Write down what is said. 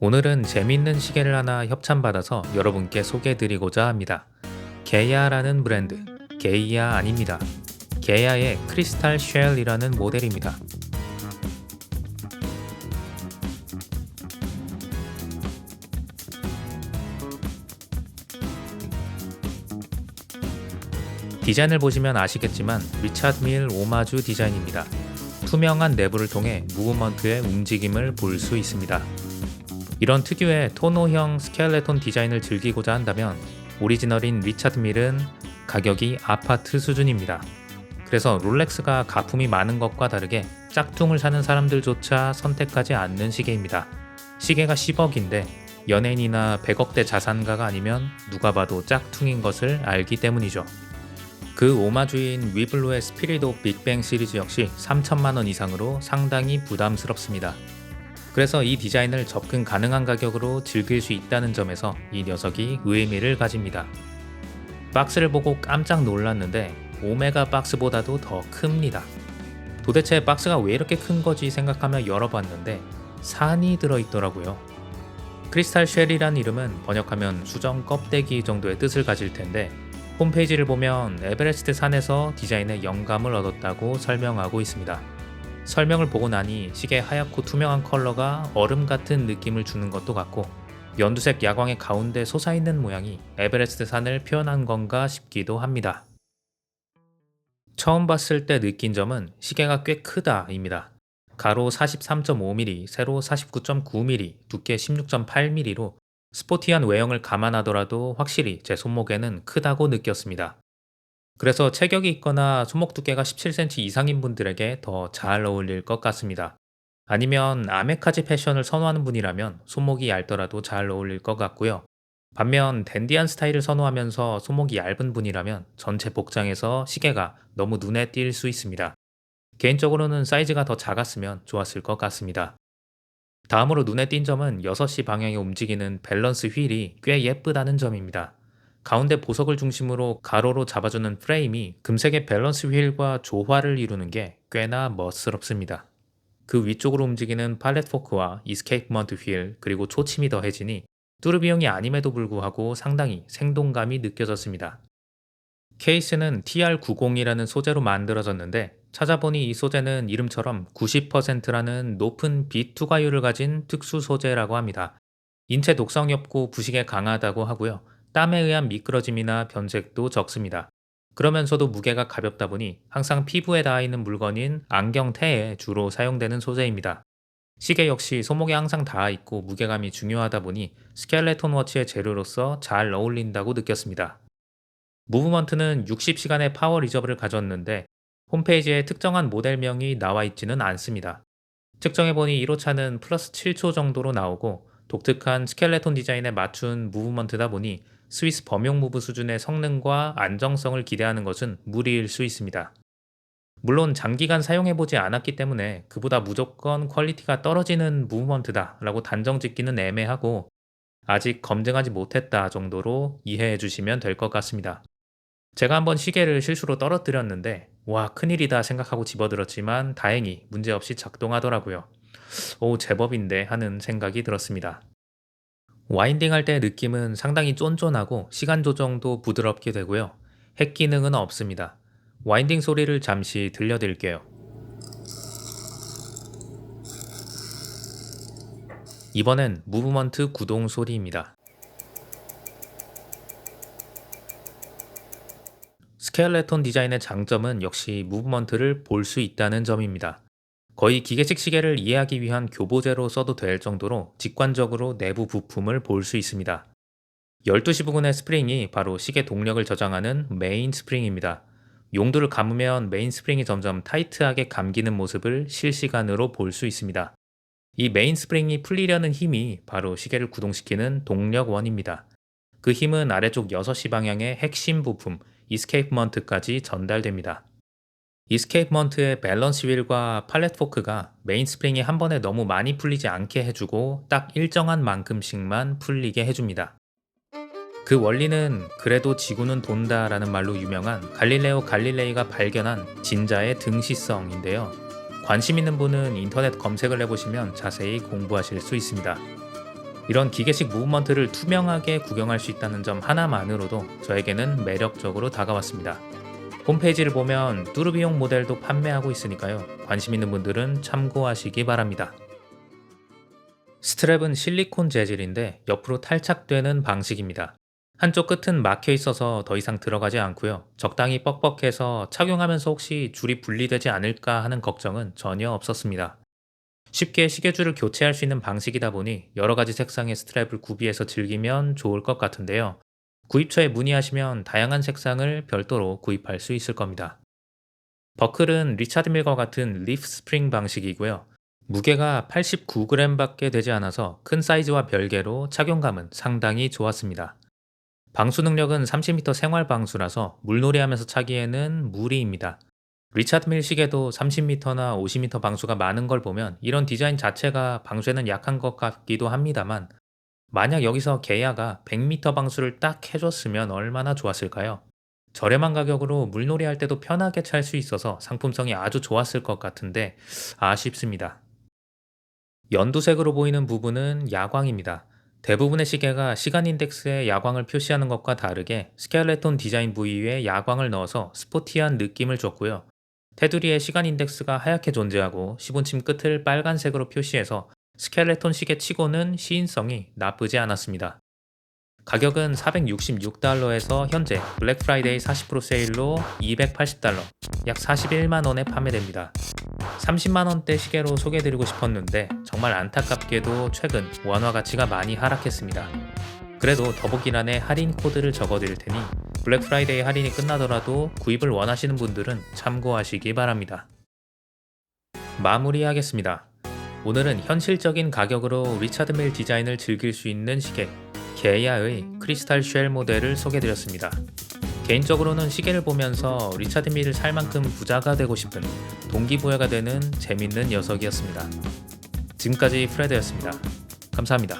오늘은 재밌는 시계를 하나 협찬받아서 여러분께 소개해드리고자 합니다. 게야라는 브랜드, 게이야 아닙니다. 게야의 크리스탈 쉘이라는 모델입니다. 디자인을 보시면 아시겠지만 리차드 밀 오마주 디자인입니다. 투명한 내부를 통해 무브먼트의 움직임을 볼 수 있습니다. 이런 특유의 토노형 스켈레톤 디자인을 즐기고자 한다면 오리지널인 리차드 밀은 가격이 아파트 수준입니다. 그래서 롤렉스가 가품이 많은 것과 다르게 짝퉁을 사는 사람들조차 선택하지 않는 시계입니다. 시계가 10억인데 연예인이나 100억대 자산가가 아니면 누가 봐도 짝퉁인 것을 알기 때문이죠. 그 오마주인 위블로의 스피릿 오브 빅뱅 시리즈 역시 3천만 원 이상으로 상당히 부담스럽습니다. 그래서 이 디자인을 접근 가능한 가격으로 즐길 수 있다는 점에서 이 녀석이 의미를 가집니다. 박스를 보고 깜짝 놀랐는데 오메가 박스보다도 더 큽니다. 도대체 박스가 왜 이렇게 큰 거지 생각하며 열어봤는데 산이 들어있더라고요. 크리스탈 쉘이란 이름은 번역하면 수정 껍데기 정도의 뜻을 가질 텐데 홈페이지를 보면 에베레스트 산에서 디자인에 영감을 얻었다고 설명하고 있습니다. 설명을 보고 나니 시계 하얗고 투명한 컬러가 얼음 같은 느낌을 주는 것도 같고 연두색 야광의 가운데 솟아있는 모양이 에베레스트 산을 표현한 건가 싶기도 합니다. 처음 봤을 때 느낀 점은 시계가 꽤 크다입니다. 가로 43.5mm, 세로 49.9mm, 두께 16.8mm로 스포티한 외형을 감안하더라도 확실히 제 손목에는 크다고 느꼈습니다. 그래서 체격이 있거나 손목 두께가 17cm 이상인 분들에게 더 잘 어울릴 것 같습니다. 아니면 아메카지 패션을 선호하는 분이라면 손목이 얇더라도 잘 어울릴 것 같고요. 반면 댄디한 스타일을 선호하면서 손목이 얇은 분이라면 전체 복장에서 시계가 너무 눈에 띌 수 있습니다. 개인적으로는 사이즈가 더 작았으면 좋았을 것 같습니다. 다음으로 눈에 띈 점은 6시 방향에 움직이는 밸런스 휠이 꽤 예쁘다는 점입니다. 가운데 보석을 중심으로 가로로 잡아주는 프레임이 금색의 밸런스 휠과 조화를 이루는 게 꽤나 멋스럽습니다. 그 위쪽으로 움직이는 팔렛 포크와 이스케이프먼트 휠 그리고 초침이 더해지니 뚜르비용이 아님에도 불구하고 상당히 생동감이 느껴졌습니다. 케이스는 TR90이라는 소재로 만들어졌는데 찾아보니 이 소재는 이름처럼 90%라는 높은 빛 투과율을 가진 특수 소재라고 합니다. 인체 독성이 없고 부식에 강하다고 하고요. 땀에 의한 미끄러짐이나 변색도 적습니다. 그러면서도 무게가 가볍다 보니 항상 피부에 닿아 있는 물건인 안경테에 주로 사용되는 소재입니다. 시계 역시 손목에 항상 닿아 있고 무게감이 중요하다 보니 스켈레톤 워치의 재료로서 잘 어울린다고 느꼈습니다. 무브먼트는 60시간의 파워 리저브를 가졌는데 홈페이지에 특정한 모델명이 나와 있지는 않습니다. 측정해보니 1호차는 플러스 7초 정도로 나오고 독특한 스켈레톤 디자인에 맞춘 무브먼트다 보니 스위스 범용 무브 수준의 성능과 안정성을 기대하는 것은 무리일 수 있습니다. 물론 장기간 사용해보지 않았기 때문에 그보다 무조건 퀄리티가 떨어지는 무브먼트다 라고 단정 짓기는 애매하고 아직 검증하지 못했다 정도로 이해해 주시면 될 것 같습니다. 제가 한번 시계를 실수로 떨어뜨렸는데 와 큰일이다 생각하고 집어들었지만 다행히 문제없이 작동하더라고요. 오 제법인데 하는 생각이 들었습니다. 와인딩 할 때 느낌은 상당히 쫀쫀하고 시간 조정도 부드럽게 되고요. 핵 기능은 없습니다. 와인딩 소리를 잠시 들려드릴게요. 이번엔 무브먼트 구동 소리입니다. 스켈레톤 디자인의 장점은 역시 무브먼트를 볼 수 있다는 점입니다. 거의 기계식 시계를 이해하기 위한 교보제로 써도 될 정도로 직관적으로 내부 부품을 볼 수 있습니다. 12시 부근의 스프링이 바로 시계 동력을 저장하는 메인 스프링입니다. 용도를 감으면 메인 스프링이 점점 타이트하게 감기는 모습을 실시간으로 볼 수 있습니다. 이 메인 스프링이 풀리려는 힘이 바로 시계를 구동시키는 동력원입니다. 그 힘은 아래쪽 6시 방향의 핵심 부품, 이스케이프먼트까지 전달됩니다. 이스케이프먼트의 밸런스 휠과 팔렛 포크가 메인 스프링이 한 번에 너무 많이 풀리지 않게 해주고 딱 일정한 만큼씩만 풀리게 해줍니다. 그 원리는 그래도 지구는 돈다 라는 말로 유명한 갈릴레오 갈릴레이가 발견한 진자의 등시성인데요. 관심 있는 분은 인터넷 검색을 해보시면 자세히 공부하실 수 있습니다. 이런 기계식 무브먼트를 투명하게 구경할 수 있다는 점 하나만으로도 저에게는 매력적으로 다가왔습니다. 홈페이지를 보면 뚜르비용 모델도 판매하고 있으니까요. 관심 있는 분들은 참고하시기 바랍니다. 스트랩은 실리콘 재질인데 옆으로 탈착되는 방식입니다. 한쪽 끝은 막혀 있어서 더 이상 들어가지 않고요. 적당히 뻑뻑해서 착용하면서 혹시 줄이 분리되지 않을까 하는 걱정은 전혀 없었습니다. 쉽게 시계줄을 교체할 수 있는 방식이다 보니 여러 가지 색상의 스트랩을 구비해서 즐기면 좋을 것 같은데요. 구입처에 문의하시면 다양한 색상을 별도로 구입할 수 있을 겁니다. 버클은 리차드 밀과 같은 리프 스프링 방식이고요. 무게가 89g밖에 되지 않아서 큰 사이즈와 별개로 착용감은 상당히 좋았습니다. 방수 능력은 30m 생활 방수라서 물놀이 하면서 차기에는 무리입니다. 리차드 밀 시계도 30m나 50m 방수가 많은 걸 보면 이런 디자인 자체가 방수에는 약한 것 같기도 합니다만 만약 여기서 게야가 100m 방수를 딱 해줬으면 얼마나 좋았을까요? 저렴한 가격으로 물놀이 할 때도 편하게 찰 수 있어서 상품성이 아주 좋았을 것 같은데 아쉽습니다. 연두색으로 보이는 부분은 야광입니다. 대부분의 시계가 시간 인덱스에 야광을 표시하는 것과 다르게 스켈레톤 디자인 부위에 야광을 넣어서 스포티한 느낌을 줬고요. 테두리에 시간 인덱스가 하얗게 존재하고 시분침 끝을 빨간색으로 표시해서 스켈레톤 시계 치고는 시인성이 나쁘지 않았습니다. 가격은 466달러에서 현재 블랙 프라이데이 40% 세일로 280달러, 약 41만원에 판매됩니다. 30만원대 시계로 소개해드리고 싶었는데 정말 안타깝게도 최근 원화 가치가 많이 하락했습니다. 그래도 더보기란에 할인 코드를 적어드릴 테니 블랙 프라이데이 할인이 끝나더라도 구입을 원하시는 분들은 참고하시기 바랍니다. 마무리하겠습니다. 오늘은 현실적인 가격으로 리차드 밀 디자인을 즐길 수 있는 시계 게야의 크리스탈 쉘 모델을 소개드렸습니다. 개인적으로는 시계를 보면서 리차드 밀을 살 만큼 부자가 되고 싶은 동기부여가 되는 재밌는 녀석이었습니다. 지금까지 프레드였습니다. 감사합니다.